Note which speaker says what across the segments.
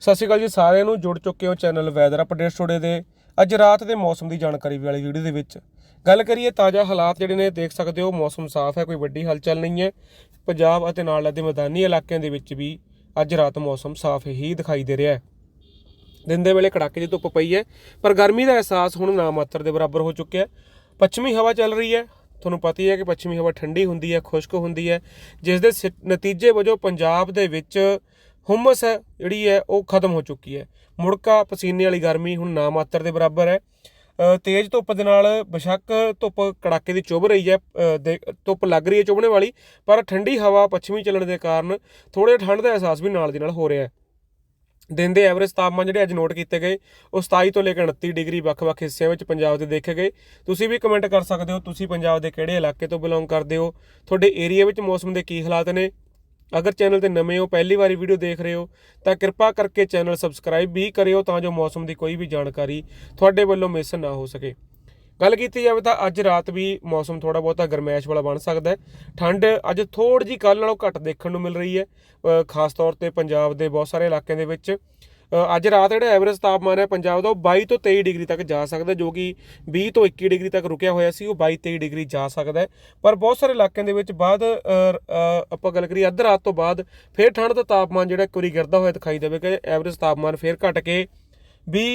Speaker 1: ਸਤਿ ਸ਼੍ਰੀ ਅਕਾਲ ਜੀ, ਸਾਰਿਆਂ ਨੂੰ ਜੁੜ ਚੁੱਕੇ ਹੋ ਚੈਨਲ ਵੈਦਰ ਅਪਡੇਟਸ ਟੁਡੇ ਦੇ। ਅੱਜ ਰਾਤ ਦੇ ਮੌਸਮ ਦੀ ਜਾਣਕਾਰੀ ਵਾਲੀ ਵੀਡੀਓ ਦੇ ਵਿੱਚ। ਗੱਲ ਕਰੀਏ ਤਾਜ਼ਾ ਹਾਲਾਤ ਜਿਹੜੇ ਨੇ, ਦੇਖ ਸਕਦੇ ਹੋ, ਮੌਸਮ ਸਾਫ਼ ਹੈ, ਕੋਈ ਵੱਡੀ ਹਲਚਲ ਨਹੀਂ ਹੈ। ਪੰਜਾਬ ਅਤੇ ਨਾਲ ਲੱਗਦੇ ਮੈਦਾਨੀ ਇਲਾਕਿਆਂ ਦੇ ਵਿੱਚ ਵੀ ਅੱਜ ਰਾਤ ਮੌਸਮ ਸਾਫ਼ ਹੀ ਦਿਖਾਈ ਦੇ ਰਿਹਾ ਹੈ। ਦਿਨ ਦੇ ਵੇਲੇ ਕੜਾਕੇ ਦੀ ਧੁੱਪ ਪਈ ਹੈ, ਪਰ ਗਰਮੀ ਦਾ ਅਹਿਸਾਸ ਹੁਣ ਨਾ ਮਾਤਰ ਦੇ ਬਰਾਬਰ ਹੋ ਚੁੱਕਿਆ ਹੈ। ਪੱਛਮੀ ਹਵਾ ਚੱਲ ਰਹੀ ਹੈ। ਤੁਹਾਨੂੰ ਪਤਾ ਹੀ ਹੈ ਕਿ ਪੱਛਮੀ ਹਵਾ ਠੰਡੀ ਹੁੰਦੀ ਹੈ, ਖੁਸ਼ਕ ਹੁੰਦੀ ਹੈ। ਜਿਸ ਦੇ ਸਿ- ਨਤੀਜੇ ਵਜੋਂ ਪੰਜਾਬ ਦੇ ਵਿੱਚ ਹੁਮਸ ਹੈ, ਜਿਹੜੀ ਹੈ, ਉਹ ਖਤਮ ਹੋ ਚੁੱਕੀ ਹੈ। ਮੁੜਕਾ ਪਸੀਨੇ ਵਾਲੀ ਗਰਮੀ ਹੁਣ ਨਾ ਮਾਤਰ ਦੇ ਬਰਾਬਰ ਹੈ। ਤੇਜ਼ ਧੁੱਪ ਦੇ ਨਾਲ ਬੇਸ਼ੱਕ ਧੁੱਪ ਕੜਾਕੇ ਦੀ ਚੁੱਭ ਰਹੀ ਹੈ। ਦੇ- ਧੁੱਪ ਲੱਗ ਰਹੀ ਹੈ ਚੁੱਭਣੇ ਵਾਲੀ, ਪਰ ਠੰਡੀ ਹਵਾ ਪੱਛਮੀ ਚੱਲਣ ਦੇ ਕਾਰਨ ਥੋੜੇ ਠੰਡ ਦਾ ਅਹਿਸਾਸ ਵੀ ਨਾਲ ਦੀ ਨਾਲ ਹੋ ਰਿਹਾ ਹੈ। ਦਿਨ ਦੇ ਐਵਰੇਜ ਤਾਪਮਾਨ ਜਿਹੜੇ ਅੱਜ ਨੋਟ ਕੀਤੇ ਗਏ, ਉਹ 27 ਤੋਂ ਲੈ ਕੇ 29 ਡਿਗਰੀ ਵੱਖ-ਵੱਖ ਹਿੱਸਿਆਂ ਵਿੱਚ ਪੰਜਾਬ ਦੇ ਦੇਖੇ ਗਏ। ਤੁਸੀਂ ਵੀ ਕਮੈਂਟ ਕਰ ਸਕਦੇ ਹੋ, ਤੁਸੀਂ ਪੰਜਾਬ ਦੇ ਕਿਹੜੇ ਇਲਾਕੇ ਤੋਂ ਬਿਲੋਂਗ ਕਰਦੇ ਹੋ? ਤੁਹਾਡੇ ਏਰੀਆ ਵਿੱਚ ਮੌਸਮ ਦੇ ਕੀ ਹਾਲਾਤ ਨੇ? ਅਗਰ ਚੈਨਲ ਤੇ ਨਵੇਂ ਹੋ, ਪਹਿਲੀ ਵਾਰੀ ਵੀਡੀਓ ਦੇਖ ਰਹੇ ਹੋ, ਤਾਂ ਕਿਰਪਾ ਕਰਕੇ ਚੈਨਲ ਸਬਸਕ੍ਰਾਈਬ ਵੀ ਕਰਿਓ ਤਾਂ ਜੋ ਮੌਸਮ ਦੀ ਕੋਈ ਵੀ ਜਾਣਕਾਰੀ ਤੁਹਾਡੇ ਵੱਲੋਂ ਮਿਸ ਨਾ ਹੋ ਸਕੇ। ਗੱਲ ਕੀਤੀ ਜਾਵੇ ਤਾਂ ਅੱਜ ਰਾਤ ਵੀ ਮੌਸਮ ਥੋੜਾ ਬਹੁਤਾ ਗਰਮੈਸ਼ ਵਾਲਾ ਬਣ ਸਕਦਾ ਹੈ। ਠੰਡ ਅੱਜ ਥੋੜੀ ਜੀ ਕੱਲ ਨਾਲੋਂ ਘੱਟ ਦੇਖਣ ਨੂੰ ਮਿਲ ਰਹੀ ਹੈ। ਖਾਸ ਤੌਰ ਤੇ ਪੰਜਾਬ ਦੇ ਬਹੁਤ ਸਾਰੇ ਇਲਾਕਿਆਂ ਦੇ ਵਿੱਚ ਅੱਜ ਰਾਤ ਜਿਹੜਾ ਐਵਰੇਜ ਤਾਪਮਾਨ ਹੈ ਪੰਜਾਬ ਦਾ ਉਹ 22 ਤੋਂ 23 ਡਿਗਰੀ ਤੱਕ ਜਾ ਸਕਦਾ ਜੋ ਕਿ 20 ਤੋਂ 21 ਡਿਗਰੀ ਤੱਕ ਰੁਕਿਆ ਹੋਇਆ ਸੀ, ਉਹ 22 23 ਡਿਗਰੀ ਜਾ ਸਕਦਾ ਹੈ। ਪਰ ਬਹੁਤ ਸਾਰੇ ਇਲਾਕਿਆਂ ਦੇ ਵਿੱਚ ਬਾਅਦ ਆਪਾਂ ਗੱਲ ਕਰੀਏ ਅੱਧ ਰਾਤ ਤੋਂ ਬਾਅਦ, ਫਿਰ ਠੰਡ ਦਾ ਤਾਪਮਾਨ ਜਿਹੜਾ ਇੱਕ ਵਾਰੀ ਗਿਰਦਾ ਹੋਇਆ ਦਿਖਾਈ ਦੇਵੇਗਾ ਐਵਰੇਜ ਤਾਪਮਾਨ ਫਿਰ ਘਟ ਕੇ 20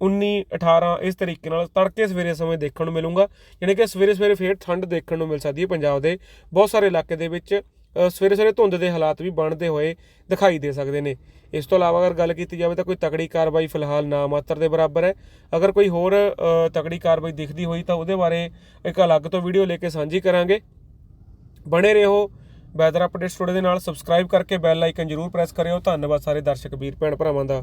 Speaker 1: 19 18 ਇਸ ਤਰੀਕੇ ਨਾਲ ਤੜਕੇ ਸਵੇਰੇ ਸਮੇਂ ਦੇਖਣ ਨੂੰ ਮਿਲੂਗਾ ਯਾਨੀ ਕਿ ਸਵੇਰੇ ਸਵੇਰੇ ਫੇਰ ਠੰਡ ਦੇਖਣ ਨੂੰ ਮਿਲ ਸਕਦੀ ਹੈ ਪੰਜਾਬ ਦੇ ਬਹੁਤ ਸਾਰੇ ਇਲਾਕੇ ਦੇ ਵਿੱਚ। ਸਵੇਰੇ ਸਵੇਰੇ ਧੁੰਦ ਦੇ ਹਾਲਾਤ ਵੀ ਬਣਦੇ ਹੋਏ ਦਿਖਾਈ ਦੇ ਸਕਦੇ ਨੇ। ਇਸ ਤੋਂ ਇਲਾਵਾ ਅਗਰ ਗੱਲ ਕੀਤੀ ਜਾਵੇ ਤਾਂ ਕੋਈ ਤਕੜੀ ਕਾਰਵਾਈ ਫਿਲਹਾਲ ਨਾ ਮਾਤਰ ਦੇ ਬਰਾਬਰ ਹੈ। ਅਗਰ ਕੋਈ ਹੋਰ ਤਕੜੀ ਕਾਰਵਾਈ ਦਿਖਦੀ ਹੋਈ ਤਾਂ ਉਹਦੇ ਬਾਰੇ ਇੱਕ ਅਲੱਗ ਤੋਂ ਵੀਡੀਓ ਲੈ ਕੇ ਸਾਂਝੀ ਕਰਾਂਗੇ। ਬਣੇ ਰਹੋ। ਵੈਦਰ ਅਪਡੇਟਸ ਸਟੂਡੀਓ ਦੇ ਨਾਲ। ਸਬਸਕ੍ਰਾਈਬ ਕਰਕੇ ਬੈਲ ਆਈਕਨ ਜਰੂਰ ਪ੍ਰੈਸ ਕਰਿਓ। ਧੰਨਵਾਦ ਸਾਰੇ ਦਰਸ਼ਕ, ਵੀਰ, ਭੈਣ ਭਰਾਵਾਂ ਦਾ।